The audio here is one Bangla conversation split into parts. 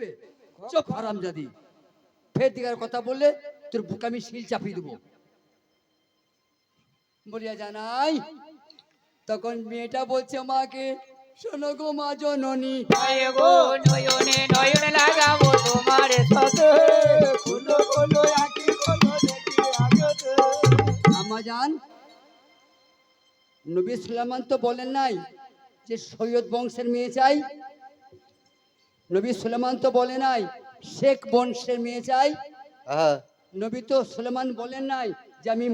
বলবে চুপ হারাম জাদি। ফের দিকার কথা বললে তোর বুকে আমি শিল চাপিয়ে দেবো। বলিয়া জানাই তখন মেয়েটা বলছে মাকে শোনো গো মা জননী গো নয়নে নয়ন লাগাবো তোমার সাথে। খোলো খোলো আঁকি খোলো দেখি আগতে। আমা জান নবী সুলাইমান তো বলেন নাই যে সৈয়দ বংশের মেয়ে চাই নবী সুলেমান তো বলে নাই শেখ বংশের মেয়ে চাই। নবী তো সুলেমান বলেন নাই যে আমি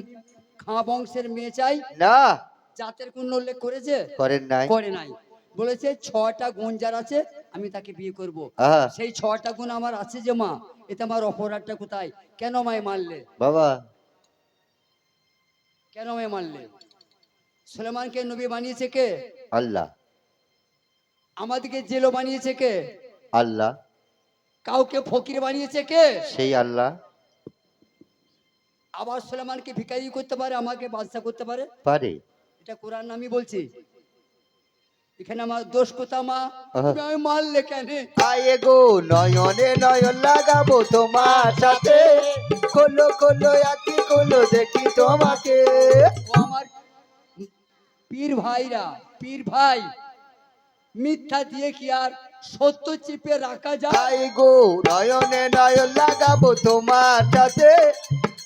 খাঁ বংশের মেয়ে চাই। না। জাতের কোন উল্লেখ করেছে? করেন নাই। করে নাই। বলেছে ছটা গুণ যার আছে আমি তাকে বিয়ে করব। সেই ছটা গুণ আমার আছে যে মা এতে আমার অপরাধটা কোথায়? কেন মায় মারলে? বাবা। কেন মায় মারলে? সুলেমানকে নবী বানিয়েছে কে? আল্লাহ। আমাদেরকে জেলো বানিয়েছে কে? আল্লাহ। কাউকে ফকির বানিয়েছে কে? সেই আল্লাহ। আবার সুলেমানকে ভিখারি করতে পারে আমাকে বাদশা করতে পারে? পারে। এটা কোরআন আমি বলছি। এখানে আমার দোষ কোথা মা? আমি মারলে কেন? আয়ে গো নয়নে নয়ন লাগাবো তোমার সাথে। খোলো খোলো আঁকি খোলো দেখি তোমাকে। ও আমার পীর ভাইরা পীর ভাই মিথ্যা দিয়ে কি আর সত্য চিপে রাখা যায়। গো নয়নে নয়ন লাগাবো তোমার সাথে।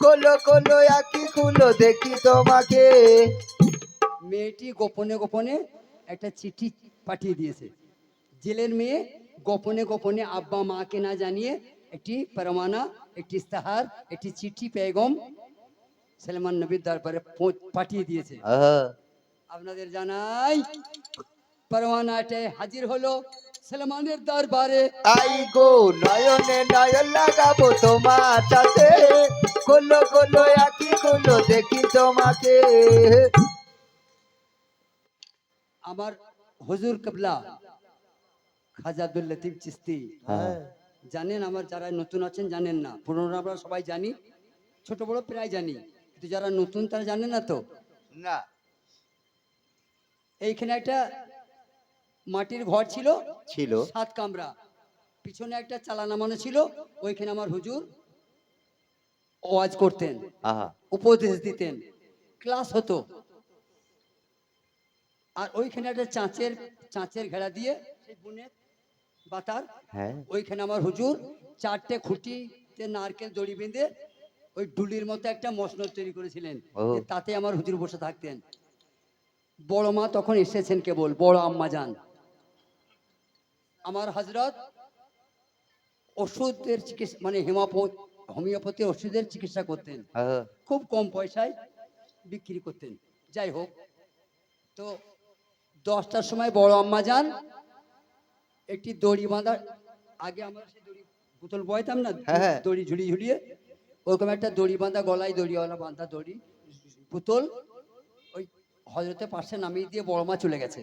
খোলো খোলো আঁকি খুলো দেখি তোমাকে। মেয়েটি গোপনে গোপনে একটা চিঠি পাঠিয়ে দিয়েছে। জেলের মেয়ে গোপনে গোপনে আব্বা মাকে না জানিয়ে একটি পরমানা একটি ইস্তাহার একটি চিঠি পেগম সালমান নবীর দরবারে পাঠিয়ে দিয়েছে। আপনাদের জানাই পরমানাটা হাজির হলো। সালমানের দরবারে। আই গো নয়নে নয়ন লাগাবো তোমার সাথে। খোলো খোলো আঁকি খুলো দেখি তোমাকে। আমার হুজুর কবলা খাজা আব্দুল লতিফ চিস্তি। হ্যাঁ। জানেন আমার যারা নতুন আছেন জানেন না পুরনো আমরা সবাই জানি ছোট বড় প্রায় জানি। কিন্তু যারা নতুন তারা জানে না তো? না। এইখানে একটা মাটির ঘর ছিল ছিল। সাত কামরা। পিছনে একটা চালা নামানো ছিল ওইখানে আমার হুজুর ওয়াজ করতেন উপদেশ দিতেন। ক্লাস হতো। আর ওইখানে একটা চাঁচের চাঁচের ঘেরা দিয়ে সেই বুনের বাতার হ্যাঁ। ওইখানে আমার হুজুর চারটে খুঁটিতে নারকেল দড়ি বেঁধে ওই ডুলির মতো একটা মসনদ তৈরি করেছিলেন তাতে আমার হুজুর বসে থাকতেন। বড় মা তখন এসেছেন কেবল বড় আম্মা যান। আমার হজরত ওষুধের চিকিৎসা মানে হেমাপথ হোমিওপ্যাথি ওষুধের চিকিৎসা করতেন। আহা, খুব কম পয়সায় বিক্রি করতেন। যাই হোক তো দশটার সময় বড় আম্মা যান একটি দড়ি বাঁধা আগে আমরা সেই দড়ি বোতল বয়তাম না হ্যাঁ, হ্যাঁ। দড়ি ঝুলিয়ে ঝুলিয়ে ওরকম একটা দড়ি বাঁধা গলায় দড়িওয়ালা বাঁধা দড়ি বোতল ওই হজরতের পাশে নামিয়ে দিয়ে বড় মা চলে গেছে।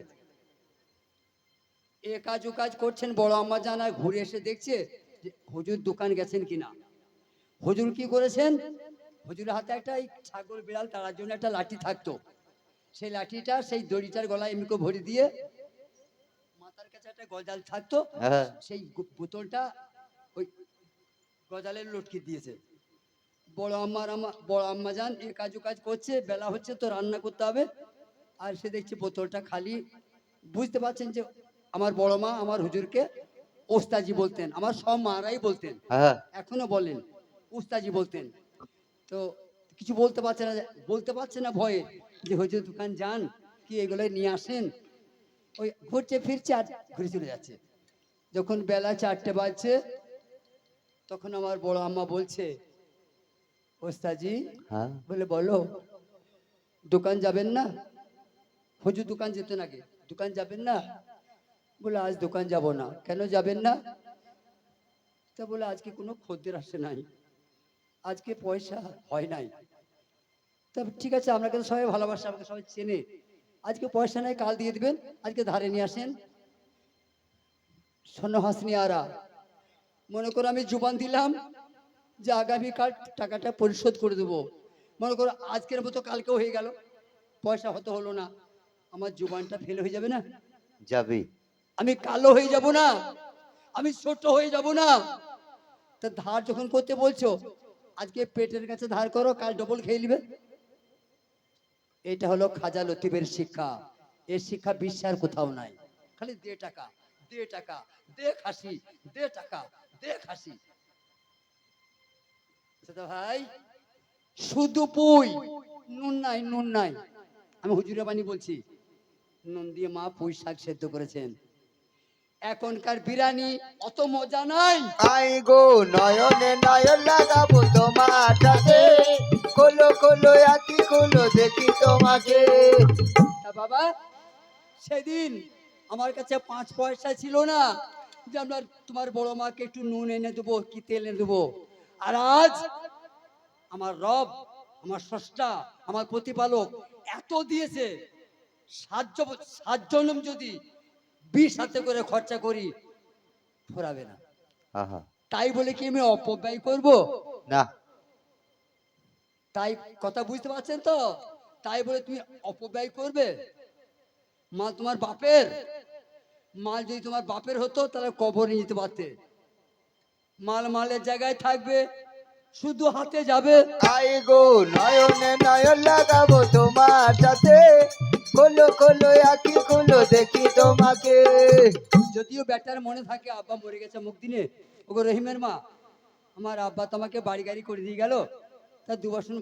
এ কাজ ও কাজ করছেন বড় আম্মা জান আর ঘুরে এসে দেখছে যে হুজুর দোকান গেছেন কিনা। হুজুর কি করেছেন? হুজুরের হাতে একটা ছাগল বিড়াল তার জন্য একটা লাঠি থাকতো। সেই লাঠিটা সেই দড়িটার গলায় এমনি ভরে দিয়ে মাথার কাছে একটা গজাল থাকতো। আহা, সেই বোতলটা ওই গজালের লটকে দিয়েছে। বড় আম্মার আমা বড় আম্মা যান এ কাজ ও কাজ করছে বেলা হচ্ছে তো রান্না করতে হবে। আর সে দেখছে বোতলটা খালি। বুঝতে পারছেন যে আমার বড় মা আমার হুজুরকে ওস্তাজি বলতেন আমার সব মারাই বলতেন। আহা, এখনও বলেন উস্তাজি বলতেন। তো কিছু বলতে পারছে না বলতে পারছে না ভয়ে যে হুজুর দোকান যান কি এগুলো নিয়ে আসেন? ওই ঘুরছে ফিরছে আর ঘুরে চলে যাচ্ছে। যখন বেলা চারটে বাজছে তখন আমার বড় আম্মা বলছে ওস্তাজি হ্যাঁ। বলে বলো দোকান যাবেন না? হুজুর দোকান যেত নাকি দোকান যাবেন না? বলে, আজ দোকান যাব না। কেন যাবেন না? তা বলে, আজকে কোনো খদ্দের আসে নাই। আজকে পয়সা হয় নাই। তা ঠিক আছে আপনাকে তো সবাই ভালোবাসে, আমাকে সবাই চেনে। আজকে পয়সা নাই, কাল দিয়ে দিবেন। আজকে ধারে নিয়ে আসেন। শোনো হাসনি আরা মনে করো আমি জুবান দিলাম যে আগামীকাল টাকাটা পরিশোধ করে দেবো। মনে করো আজকের মতো কালকেও হয়ে গেল, পয়সা হতে হলো না। আমার জুবানটা ফেল হয়ে যাবে না? যাবে। আমি কালো হয়ে যাব না। আমি ছোট হয়ে যাব না। তা ধার যখন করতে বলছো, আজকে পেটের কাছে ধার করো, কাল ডবল খেয়ে নিবে। এটা হলো খাজা লতিফের শিক্ষা। এর শিক্ষা বিশ্বের কোথাও নাই। খালি দে টাকা দে টাকা, দে খাসি, দে টাকা, দে খাসি। ভাই, শুধু পুই, নুন নাই নুন নাই। আমি হুজুরে বাণী বলছি, নুন দিয়ে মা পুঁই শাক সেদ্ধ করেছেন। এখনকার বিরিয়ানি অত মজা নাই। আই গো নয়নে নয়ন লাগাবো তোমার সাথে খোলো খোলো আকি খোলো দেখি তোমাকে। তা বাবা সেদিন আমার কাছে পাঁচ পয়সা ছিল না যে আমরা তোমার বড় মাকে একটু নুন এনে দেবো কি তেল এনে দেবো। আর আজ আমার রব আমার স্রষ্টা আমার প্রতিপালক এত দিয়েছে সাহায্য সাহায্য যদি বিশ হাতে করে খরচা করি ফোরাবে না। আহা। তাই বলে কি আমি অপব্যয় করব? না। তাই কথা বুঝতে পারছেন তো? তাই বলে তুমি অপব্যয় করবে? মাল তোমার বাপের? মাল যদি তোমার বাপের হতো তাহলে কবরে নিতে পারতে। মাল মালের জায়গায় থাকবে শুধু হাতে যাবে। আই গো নয়নে নয়ন লাগাবো তোমার সাথে। খোলো খোলো আকি খোলো। তোমাকে যদিও ব্যাটার মনে থাকে আব্বা মরে গেছে মুখ দিনে। ওগো রহিমের মা আমার আব্বা তোমাকে বাড়ি গাড়ি করে দিয়ে গেল। তা দু বছর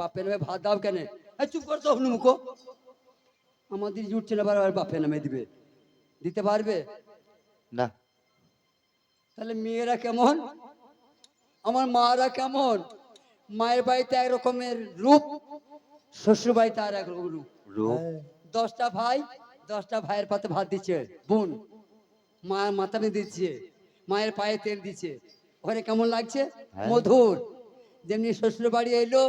বাপের নামে ভাত দাও কেন? এই চুপ করতো হনুমুখো আমাদের জুটছে না বারবার বাপের নামে দিবে। দিতে পারবে? না। তাহলে মেয়েরা কেমন? আমার মারা কেমন? মায়ের বাড়িতে এক রকমের রূপ শ্বশুর বাড়িতে আর এক রূপ? দশটা ভাই দশটা ভাইয়ের পাতে ভাত দিচ্ছে। বোন মায়ের মাথা দিচ্ছে মায়ের পায়ে তেল দিচ্ছে। ওখানে কেমন লাগছে? হ্যাঁ। মধুর। যেমনি শ্বশুর বাড়ি এলো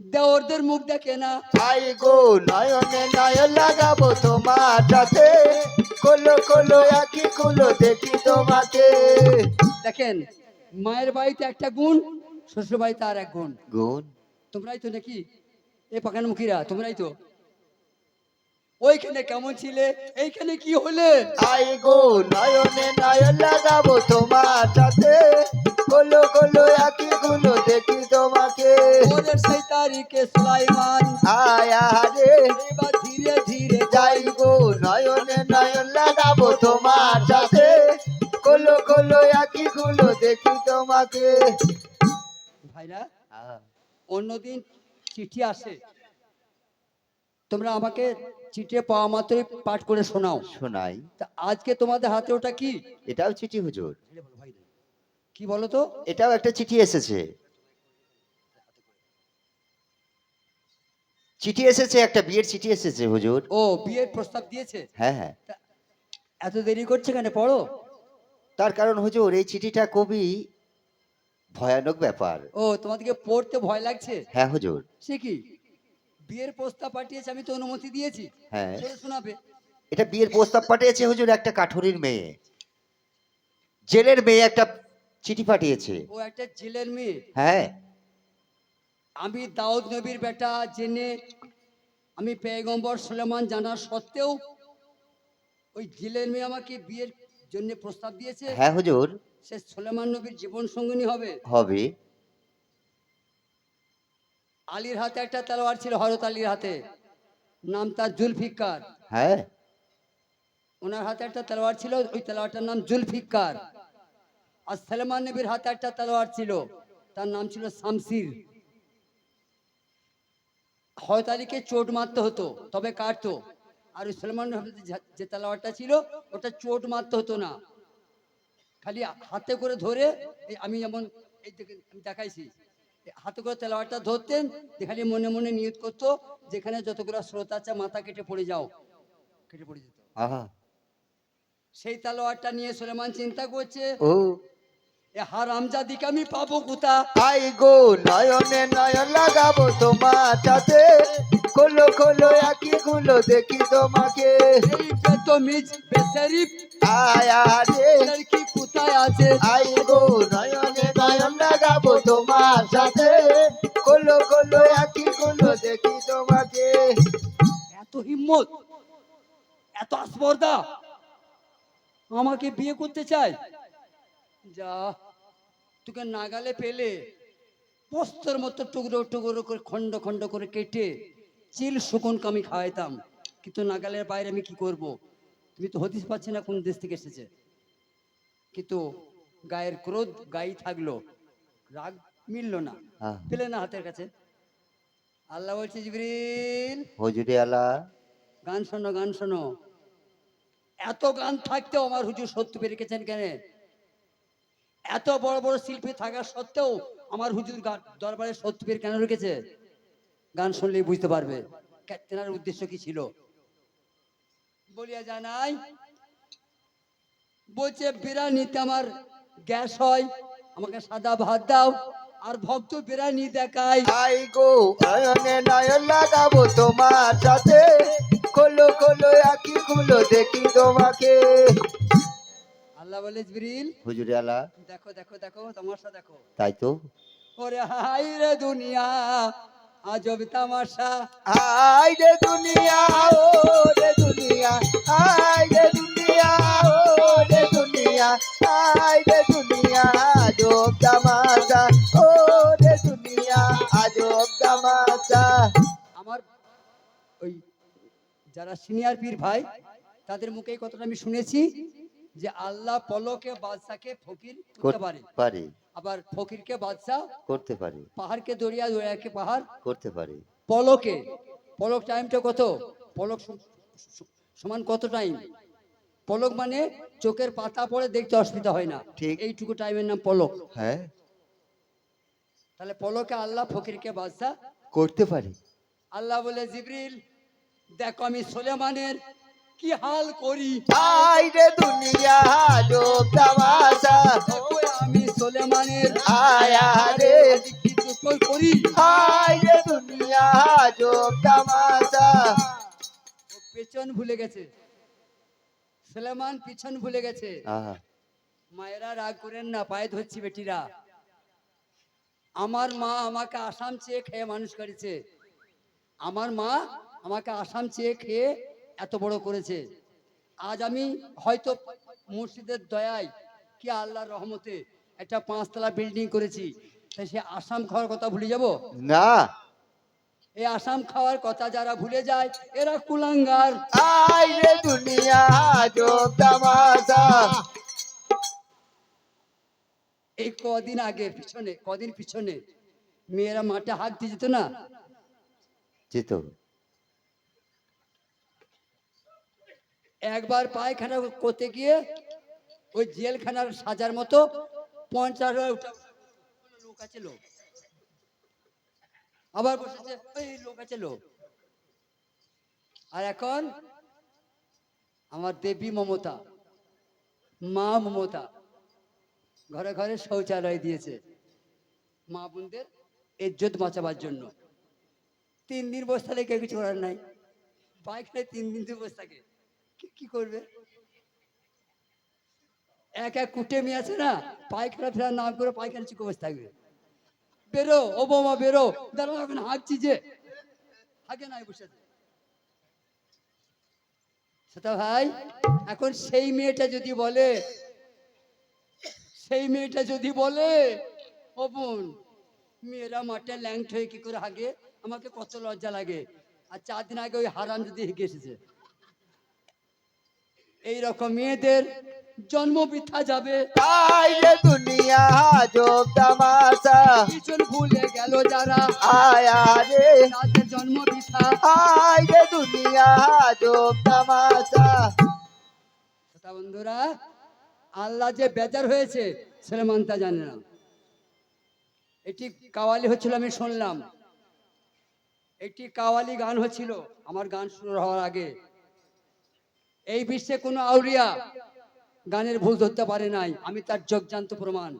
দেওরদের মুখ দেখে না। আই গো নয়নে নয়ন লাগাবো তোমার সাথে খোলো খোলো আকি খোলো দেখি তোমাকে। দেখেন মায়ের বাড়িতে একটা গুণ শ্বশুর বাড়িতে আর এক গুণ। গুণ? তোমরাই তো নাকি? এ পাকান মুখিরা তোমরাই তো। ওইখানে কেমন ছিলে? এইখানে কি হলে? আই গো নয়নে নয়ন লাগাবো তোমার সাথে। খোলো খোলো আকি খোলো দেখি তোমাকে। ওদের সেই তারিখে সুলাইমান। আয়া রে এবার ধীরে ধীরে যাই গো নয়নে নয়ন লাগাবো তোমার সাথে। খোলো খোলো আকি খোলো দেখি তোমাকে। ভাইরা অন্যদিন চিঠি আসে। তোমরা আমাকে চিঠি পাওয়া মাত্রই পাঠ করে শোনাও। শোনাই। তা আজকে তোমাদের হাতে ওটা কি? এটাও চিঠি হুজুর। কি বলো তো? এটাও একটা চিঠি এসেছে। চিঠি এসেছে একটা বিয়ের চিঠি এসেছে হুজুর। ও বিয়ের প্রস্তাব দিয়েছে? হ্যাঁ হ্যাঁ। এত দেরি করছে কেন? পড়ো। তার কারণ হুজুর এই চিঠিটা খুবই ভয়ানক ব্যাপার। ও তোমাদেরকে পড়তে ভয় লাগছে? হ্যাঁ হুজুর। সে কি? বিয়ের প্রস্তাব পাঠিয়েছে আমি তো অনুমতি দিয়েছি। হ্যাঁ। শোনাবে। এটা বিয়ের প্রস্তাব পাঠিয়েছে হুজুর একটা কাঠুরির মেয়ে। জেলের মেয়ে একটা চিঠি পাঠিয়েছে। ও একটা জেলের মেয়ে। হ্যাঁ। আমি দাউদ নবীর বেটা জেনে আমি পেগম্বর সুলেমান জানা সত্ত্বেও ওই জেলের মেয়ে আমাকে বিয়ের জন্য প্রস্তাব দিয়েছে। হ্যাঁ হুজুর। সে সুলেমান নবীর জীবন সঙ্গিনী হবে। হবে। আলীর হাতে একটা তলোয়ার ছিল হরত আলীর হাতে। নাম তার জুলফিকার। হ্যাঁ? ওনার হাতে একটা তলোয়ার ছিল ওই তলোয়ারটার নাম জুলফিকার। আর সালমান নবীর হাতে একটা তলোয়ার ছিল তার নাম ছিল শামসির। হয়ত আলীকে চোট মারতে হতো তবে কাটতো। আর ওই সলমান যে- তলোয়ারটা ছিল ওটা চোট মারতে হতো না। খালি হাতে করে ধরে আমি যেমন এই দেখেন আমি দেখাইছি। হাতে করে তেলাওয়ারটা ধরতেন যে খালি মনে মনে নিয়ত করতো যেখানে যতগুলো স্রোত আছে মাথা কেটে পড়ে যাও। কেটে পড়ে যেত। সেই তালোয়ারটা নিয়ে সুলেমান চিন্তা করছে ও। এ হারামজাদিকে আমি পাবো কোথা আই গো নয়নে নয়ন লাগাবো তোমার সাথে খোলো খোলো আকি খুলো দেখি তোমাকে। এই বেতমিজ বেশরিফ আয়া রে লড়কি আছে। আই গো নয়নে নয়ন লাগাবো তোমার সাথে। খুলো দেখি তোমাকে। এত হিম্মত এত আস্পর্ধা। আমাকে বিয়ে করতে চায়? যা তোকে নাগালে পেলে বস্তর মতো টুকরো টুকরো করে খণ্ড খণ্ড করে কেটে চিল শুকনকে আমি খাওয়াইতাম। কিন্তু নাগালের বাইরে আমি কি করব? তুমি তো হদিস পাচ্ছি না কোন দেশ থেকে এসেছে। কিন্তু গায়ের ক্রোধ গাই থাকল রাগ মিললো না। হ্যাঁ। পেলে না হাতের কাছে। আল্লাহ বলছে জিবরিল হজুরি আলা গান শোনো গান শোনো। এত গান থাকতেও আমার হুজুর সত্য পেয়ে রেখেছেন কেন? এত বড় বড় শিল্পী থাকা সত্ত্বেও আমার হুজুর গান- দরবারে সত্য পেয়ে কেন রেখেছে? গান শুনলেই বুঝতে পারবে। তেনার উদ্দেশ্য কি ছিল? বলিয়া জানাই বলছে বিরিয়ানিতে আমার গ্যাস হয় আমাকে সাদা ভাত দাও আর ভক্ত বিরিয়ানি দেখায়। আই গো নয়নে নয়ন লাগাবো তোমার সাথে খোলো খোলো খুলো দেখি তোমাকে। আল্লাহ বলে জিবরিল হুজুরি দেখো দেখো দেখো তামাশা দেখো। তাই তো। ওরে হাই রে দুনিয়া আজব তামাশা। আই রে দুনিয়া ও রে দুনিয়া আই রে দুনিয়া। ও রে দুনিয়া আই রে দুনিয়া আজব তামাশা ও রে দুনিয়া আজব তামাশা। আমার ওই যারা সিনিয়র পীর ভাই তাদের মুখে এই কথাটা আমি শুনেছি যে আল্লাহ পলকে বাদশাকে ফকির করতে পারে। পারে। আবার ফকিরকে বাদশা করতে পারে। পাহাড়কে দরিয়া দরিয়াকে পাহাড় করতে পারে। পলকে পলক টাইমটা কত? পলক সমান কত টাইম পলক মানে চোখের পাতা পড়ে দেখতে অসুবিধা হয় না। ঠিক। এইটুকু টাইমের নাম পলক। হ্যাঁ। তাহলে পলকে আল্লাহ ফকিরকে বাদশা করতে পারে। আল্লাহ বলে জিবরিল দেখো আমি সোলেমানের কি হাল করি? আই রে দুনিয়া আজব তামাশা। আমি সোলেমানের আয়া রে। করি? আই রে দুনিয়া আজব তামাশা। পেছন ভুলে গেছে। সোলেমান পিছন ভুলে গেছে। মায়েরা রাগ করেন না পায়ে ধরছি বেটিরা। আমার মা আমাকে আসাম চেয়ে খেয়ে মানুষ করেছে। আমার মা আমাকে আসাম চেয়ে খেয়ে এত বড় করেছে। আজ আমি হয়তো মুর্শিদের দয়ায় কি আল্লাহর রহমতে একটা পাঁচতলা বিল্ডিং করেছি তাই সে আসাম খাওয়ার কথা ভুলে যাব? না। এই আসাম খাওয়ার কথা যারা ভুলে যায় এরা কুলাঙ্গার আই রে দুনিয়া আজব তামাশা এই কদিন আগে পিছনে কদিন পিছনে মেয়েরা মাঠে হাত দিয়ে যেত না চিত একবার পায়খানা করতে গিয়ে ওই জেলখানার সাজার মতো পঞ্চাশ লোক আছে লোক আবার বসেছে ওই লোক আছে লোক। আর এখন আমার দেবী মমতা, মা মমতা ঘরে ঘরে শৌচালয় দিয়েছে। মা বোনদের ইজ্জত বাঁচাবার জন্য। তিন দিন বসে থাকলে কেউ কিছু করার নাই। পায়খানায় তিন দিন তো বসে থাকে। কি- করবে? এক এক কুটেমি আছে না, পায়খানা ফেরার নাম করে পায়খানা চিকে বসে থাকবে। বেরো ও বৌমা বেরো। দাঁড়াও, এখন হাঁকছি যে। হাঁকে নাই বসে। সেটা ভাই, এখন সেই মেয়েটা যদি বলে, সেই মেয়েটা যদি বলে, ও বোন, মেয়েরা মাঠে ল্যাংট হয়ে কি করে হাগে? আমাকে কত লজ্জা লাগে। আর চার দিন আগে ওই হারাম যদি হেগে এসেছে। এইরকম মেয়েদের জন্ম বৃথা যাবে। রে দুনিয়া আজব তামাশা। পিছন ভুলে গেল যারা। আয়া রে। তাদের জন্ম বৃথা। রে দুনিয়া আজব তামাশা। শ্রোতা বন্ধুরা আল্লাহ যে বেজার হয়েছে সেলেমান তা জানে না। এটি কাওয়ালি হচ্ছিল আমি শুনলাম। একটি কাওয়ালি গান হচ্ছিল আমার গান শুরু হওয়ার আগে। এই বিশ্বে কোনো আউরিয়া গানের ভুল ধরতে পারে নাই। আমি তার যোগজান্ত প্রমাণ।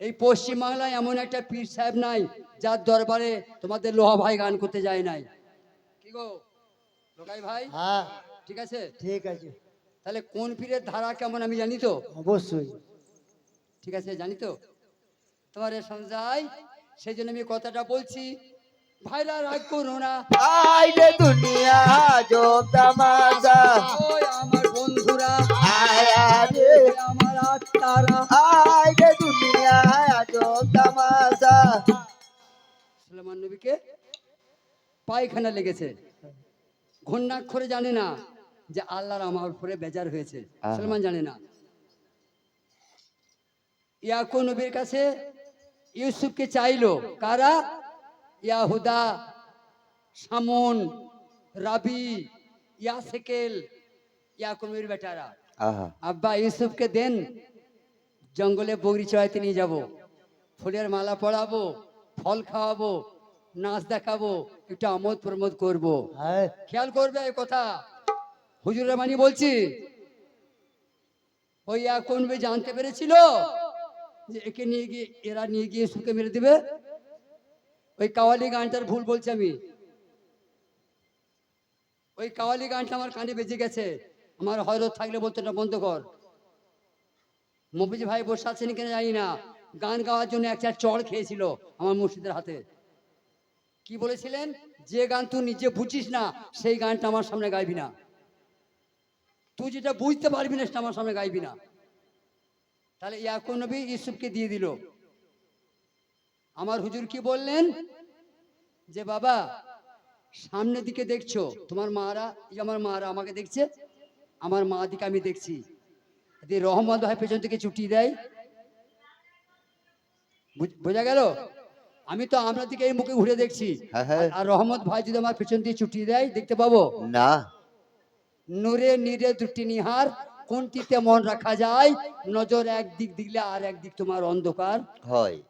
এই পশ্চিমবাংলায় এমন একটা পীর সাহেব নাই যার দরবারে তোমাদের লোহা ভাই গান করতে যায় নাই। কি গো? লোকাই ভাই? হ্যাঁ। ঠিক আছে? ঠিক আছে। তাহলে কোন পীরের ধারা কেমন আমি জানি তো? অবশ্যই। ঠিক আছে জানি তো? তোমার সমঝাই সেই জন্য আমি কথাটা বলছি। ভাইরা রাগ করো না। আই রে দুনিয়া তামাশা। ওই আমার বন্ধুরা তারা আয় রে দুনিয়া তামাশা। সুলেমান নবীকে পায়খানা লেগেছে। ঘন্নাক্ষরে জানে না যে আল্লাহর আমার উপরে বেজার হয়েছে। সুলেমান জানে না। ইয়াকুব নবীর কাছে ইউসুফকে চাইলো কারা? ইয়াহুদা সামন রাবি ইয়াসেকেল ইয়াকুব নবীর বেটারা। আব্বা ইউসুফকে দেন জঙ্গলে বগরি চড়াইতে নিয়ে যাব। ফুলের মালা পড়াবো ফল খাওয়াবো নাচ দেখাবো একটু আমোদ প্রমোদ করব। হ্যাঁ। খেয়াল করবে এই কথা? হুজুর মানি বলছি ওই এখন জানতে পেরেছিল যে একে নিয়ে গিয়ে এরা নিয়ে গিয়ে সুখে মেরে দিবে? ওই কাওয়ালি গানটার ভুল বলছি আমি। ওই কাওয়ালি গানটা আমার কানে বেজে গেছে। আমার হয়রত থাকলে বলতো না, বন্ধ কর। মফিজ ভাই বসে আছেন কিনা জানি না। গান গাওয়ার জন্য একটা চড় খেয়েছিল আমার মুর্শিদের হাতে। কি বলেছিলেন? যে গান তুই নিজে বুঝিস না, সেই গানটা আমার সামনে গাইবি না। তুই যেটা বুঝতে পারবি না, সেটা আমার সামনে গাইবি না। তাহলে ইয়াকুব নবী ইউসুফকে দিয়ে দিল। আমার হুজুর কি বললেন? যে বাবা সামনের দিকে দেখছ তোমার মারা আমার মারা আমাকে দেখছে আমার মা দিকে আমি দেখছি। যদি রহমত ভাই পেছন থেকে ছুটি দেয়। বুঝ- গেল? আমি তো আপনার দিকে এই মুখে ঘুরে দেখছি। হ্যাঁ, হ্যাঁ। আর রহমত ভাই যদি আমার পেছন দিয়ে ছুটি দেয় দেখতে পাবো? না। নূরে নীরে দুটি নিহার কোনটিতে মন রাখা যায়? নজর একদিক দিলে আর একদিক তোমার অন্ধকার। হয়।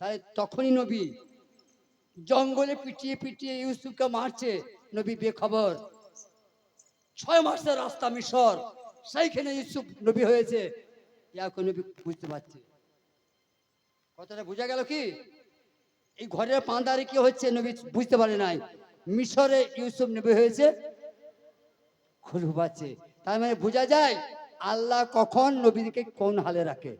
তাহলে তখনই নবী জঙ্গলে পিটিয়ে পিটিয়ে ইউসুফকে মারছে। নবী বেখবর। ছয় মাসের রাস্তা মিশর, সেইখানে ইউসুফ নবী হয়েছে। ইয়াকুব নবী বুঝতে পারছে। কথাটা বোঝা গেল কি? এই ঘরের পান্দারে কি হচ্ছে নবী বুঝতে পারে নাই। মিশরে ইউসুফ নবী হয়েছে খুশবু পাচ্ছে। তার মানে বোঝা যায়, আল্লাহ কখন নবীকে কোন হালে রাখে?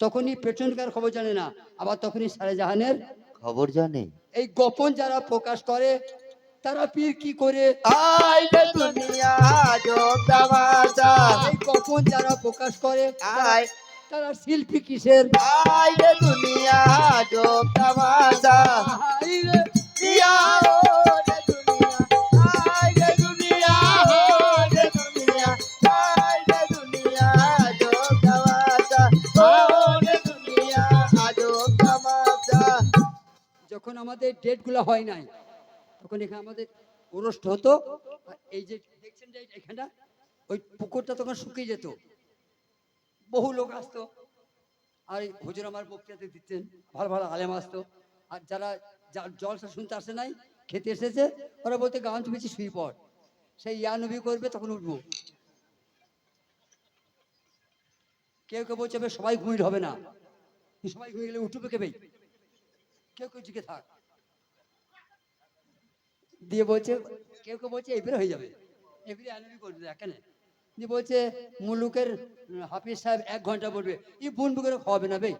তখনই পেছনকার খবর জানে না আবার তখনই সারে জাহানের খবর জানে। এই গোপন যারা প্রকাশ করে তারা পীর কি করে? এই গোপন যারা প্রকাশ করে আয়। তারা শিল্পী কিসের? দুনিয়া আমাদের ডেটগুলো হয় নাই। তখন এখানে আমাদের ওরষ্ট হতো এই যে দেখছেন যে এখানটা ওই পুকুরটা তখন শুকিয়ে যেত। বহু লোক আসতো আর হুজুর আমার বক্তৃতা দিতেন ভালো ভালো আলেম আসতো। আর যারা জলসা শুনতে আসে নাই খেতে এসেছে ওরা বলতে গান তুমি শুয়ে পড়। সেই ইয়া নবী করবে তখন উঠবো। কেউ কেউ বলছে "বে, সবাই ঘুমিয়ে হবে না। সবাই ঘুমিয়ে গেলে উঠবে কেবে? কেউ কেউ জিকে থাক। দিয়ে বলছে, কেউ কেউ বলছে এবারে হয়ে যাবে। এবারে আনবি করবে দেখেন দিয়ে বলছে, মুলুকের হাফিজ সাহেব এক ঘণ্টা বলবে ই বোন করে খাওয়াবে না ভাই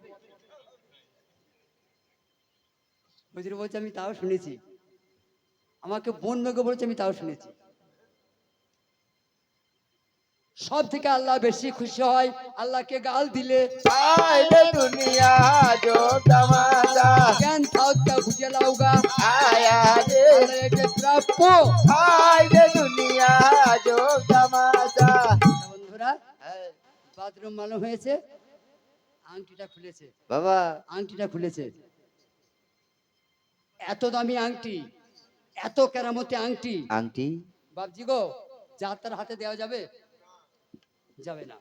বলছে আমি তাও শুনেছি। আমাকে বোন মেঘে বলেছে, আমি তাও শুনেছি। সব থেকে আল্লাহ বেশি খুশি হয় আল্লাহকে গাল দিলে। জ্ঞান বুঝে লাউগা প্রাপ্য। বন্ধুরা বাথরুম মালুম হয়েছে? আংটিটা খুলেছে। বাবা। আংটিটা খুলেছে। এত দামি আংটি এত কেরামতি আংটি। আংটি? বাবজি গো যার তার হাতে দেওয়া যাবে যাবে না।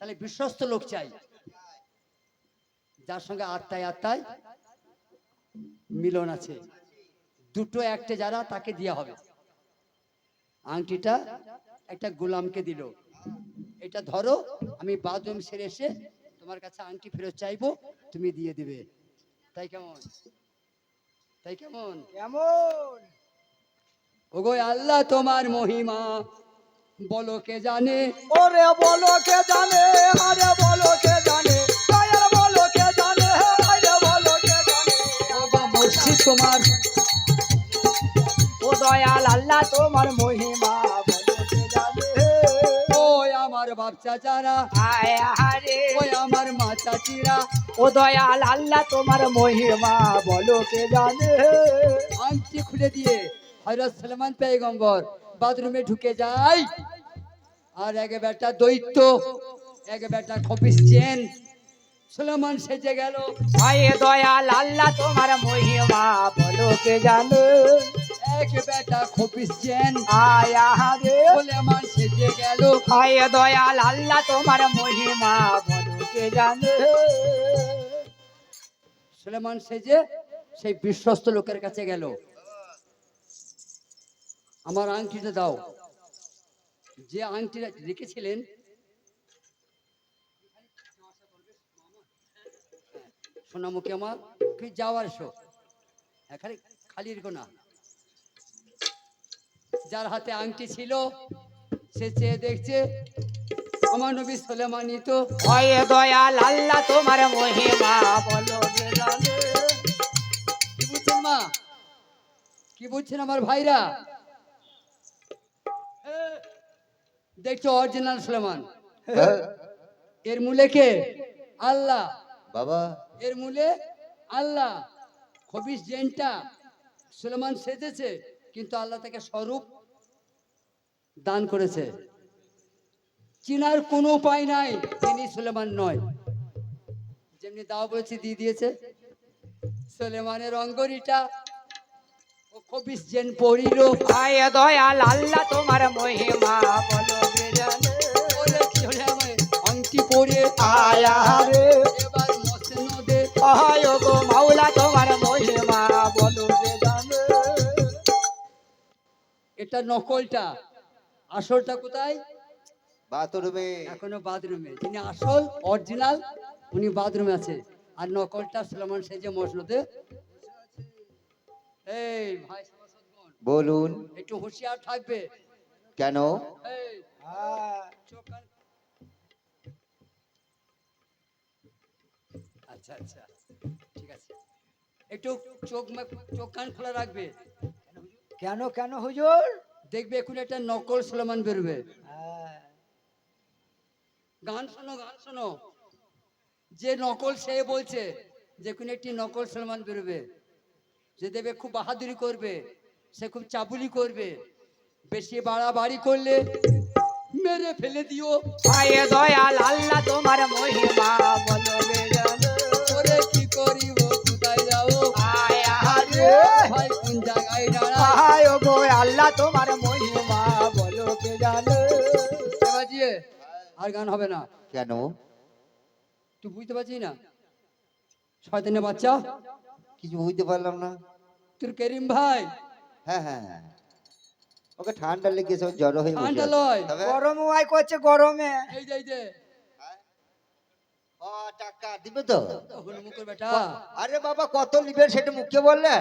তাহলে বিশ্বস্ত লোক চাই। যার সঙ্গে আত্মায় আত্মায় মিলন আছে। দুটো একটা যারা তাকে দেওয়া হবে। আংটিটা একটা গোলামকে দিল। এটা ধরো আমি বাথরুম সেরে এসে তোমার কাছে আংটি ফেরত চাইব তুমি দিয়ে দিবে। তাই কেমন? তাই কেমন? কেমন? ওগো আল্লাহ তোমার মহিমা। বলো কে জানে? ওরে বলো কে জানে? আরে বলো কে জানে? দয়াল বলো কে জানে? আরে বলো কে জানে? বাবা মসজিদ তোমার। ও দয়াল আল্লাহ তোমার মহিমা ওই আমার বাচ্চা যারা আয় হারে ওই চাচিরা ও দয়াল আল্লাহ তোমার মহিমা বলো কে জানে? আংটি খুলে দিয়ে হজরত সালমান পেগম্বর বাথরুমে ঢুকে যায় আর এক বেটা দৈত্য এক বেটা খপিস চেন। সুলেমান সেজে গেল। হায় দয়াল আল্লাহ তোমার মহিমা বলো কে জানে? এক বেটা খপিস চেন। আয়া রে সুলেমান সেজে গেল। হায় দয়াল আল্লাহ তোমার মহিমা বলো কে জানে? সুলেমান সেজে সেই বিশ্বস্ত লোকের কাছে গেল। আমার আংটিটা দাও। যে আংটিটা রেখেছিলেন সোনামুখী আমার কি যাওয়ার শো। এখানে খালি রেখো না। যার হাতে আংটি ছিল সে চেয়ে দেখছে আমার নবী সোলেমানি তো। হয় দয়াল আল্লাহ তোমার মহিমা বলো কি বুঝছেন মা? কি বুঝছেন আমার ভাইরা? দেখছ অরিজিনাল সুলেমান এর মূলে কে? আল্লাহ। বাবা। এর মূলে আল্লাহ। খবিস জেনটা সুলেমান সেজেছে কিন্তু আল্লাহ তাকে স্বরূপ দান করেছে। চিনার কোনো উপায় নাই তিনি সুলেমান নয়। যেমনি দাও বলেছি দিয়ে দিয়েছে। সুলেমানের অঙ্গরিটা ও খবিস জেন পড়িল হায় দয়াল আল্লাহ তোমার মহিমা। পরে রে। এবার মসে নদে গো মাওলা তোমার মহিমা বলো কে জানে। এটা নকলটা। আসলটা কোথায়? বাথরুমে। এখনও বাথরুমে। যিনি আসল অরিজিনাল উনি বাথরুমে আছে। আর নকলটা সুলেমান সেজে মসনদে। এই ভাই বলুন। একটু হুঁশিয়ার থাকবে। কেন? এই চোখ আচ্ছা আচ্ছা। ঠিক আছে। একটু চোখ চোখ কান খোলা রাখবে। কেন কেন হুজুর? দেখবে এখন একটা নকল সুলেমান বেরোবে। গান শোনো গান শোনো। যে নকল সে বলছে যে কোনো একটি নকল সলমান বেরোবে। যে দেবে খুব বাহাদুরি করবে সে খুব চাবুলি করবে। বেশি বাড়াবাড়ি করলে মেরে ফেলে দিও। দয়াল আল্লাহ তোমার মহিমা বলো করিব কোথায় যাও ভাই কোন জায়গায় দাঁড়া গো আল্লাহ তোমার মহিমা বলো কে জানে? বাজিয়ে আর গান হবে না। কেন? তুই বুঝতে পারছিস না। শয়তানের বাচ্চা? কিছু বুঝতে পারলাম না। তোর করিম ভাই? হ্যাঁ হ্যাঁ হ্যাঁ। ওকে ঠান্ডা লেগেছে ও জ্বর হয়ে ঠান্ডা লয়। গরম ওয়াই করছে গরমে। এই যে এই যে। টাকা দিবে তো? হনুমুখের বেটা আরে বাবা কত নিবেন সেটা মুখে বললেন?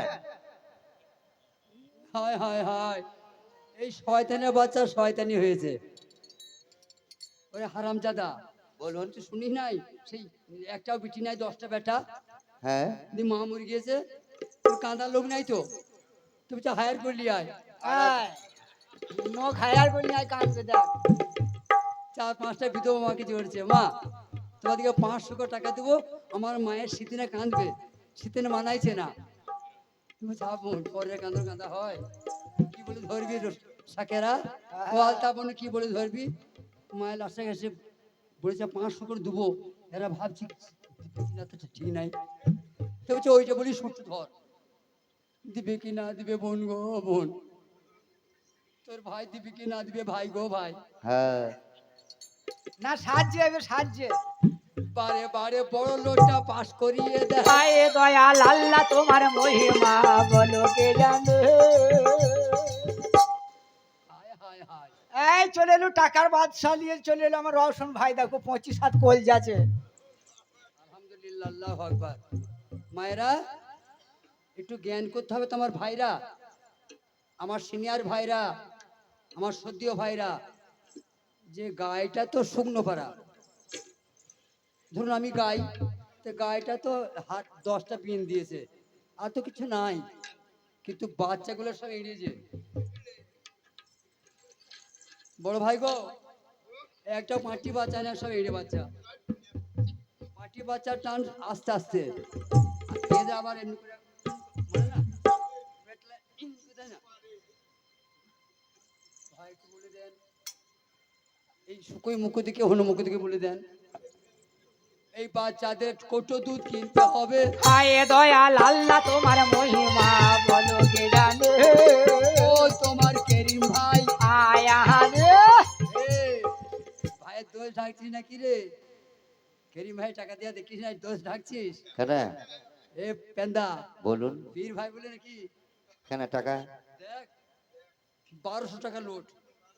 হায় হায় হায়। এই শয়তানের বাচ্চা শয়তানি হয়েছে। ওরে হারামজাদা বলুন শুনিস নাই? সেই একটাও বিটি নাই দশটা বেটা হ্যাঁ। দি মা মরে গিয়েছে তোর কাঁদার লোক নাই তো? তুমি তো হায়ার করলি আয়। নো খায়ার করি নাই কাঁদবে দেখ। চার পাঁচটা বিধবা মাকে জড়ছে মা তোমাদেরকে পাঁচশো করে টাকা দেবো। আমার মায়ের শীতিনে কাঁদবে। শীতিনে মানাইছে না। তুমি যাব পরে কাঁদা হয়। কি বলে ধরবি ও আলতা বোন কি বলে ধরবি? মায়ের লাস্টে গেছে বলেছে পাঁচশো করে দেবো। এরা ভাবছি ঠিক নাই। তো বলছে ওইটা বলি ধর। দিবে কি না দিবে বোন গো বোন। তোর ভাই দিবে কি না দিবে ভাই গো ভাই। হ্যাঁ। না সাহায্যে হবে সাহায্যে। বারে বারে বড় লোকটা পাশ করিয়ে দেয়। হায় দয়াল আল্লাহ তোমার মহিমা বলো কে জানে? এই চলে এলো টাকার বাদশা নিয়ে চলে এলো আমার রওশন ভাই। দেখো পঁচিশ হাত কোল যাচ্ছে। আলহামদুলিল্লাহ আল্লাহ আকবার। মায়েরা একটু জ্ঞান করতে হবে তোমার ভাইরা আমার সিনিয়র ভাইরা আমার সদ্যীয় ভাইরা। যে গাইটা তো শুকনো পাড়া। ধরুন আমি গাই, তো গাইটা তো হাত দশটা পিন দিয়েছে, আর তো কিছু নাই, কিন্তু বাচ্চাগুলো সব এড়িয়েছে বড় ভাই গো, একটা পাঁচটি বাচ্চা না, সব এড়ে বাচ্চা। পাঁচটি বাচ্চার টান আস্তে আস্তে। আবার এমনি করে এই শুকোই মুখো দিকে হনু মুখো দিকে বলে দেন। এই বাচ্চাদের কোটো দুধ কিনতে হবে। হায় দয়াল আল্লাহ তোমার মহিমা বলো কে জানে? ও তোমার কেরিম ভাই। আয়া রে ভাইয়ের দোষ ঢাকছিস নাকি রে? কেরিম ভাই টাকা দিয়া দেখিস না দোষ ঢাকছিস? কেন? এ পেন্দা। বলুন। বীর ভাই বলে নাকি কেন টাকা? দেখ বারোশো টাকা লোট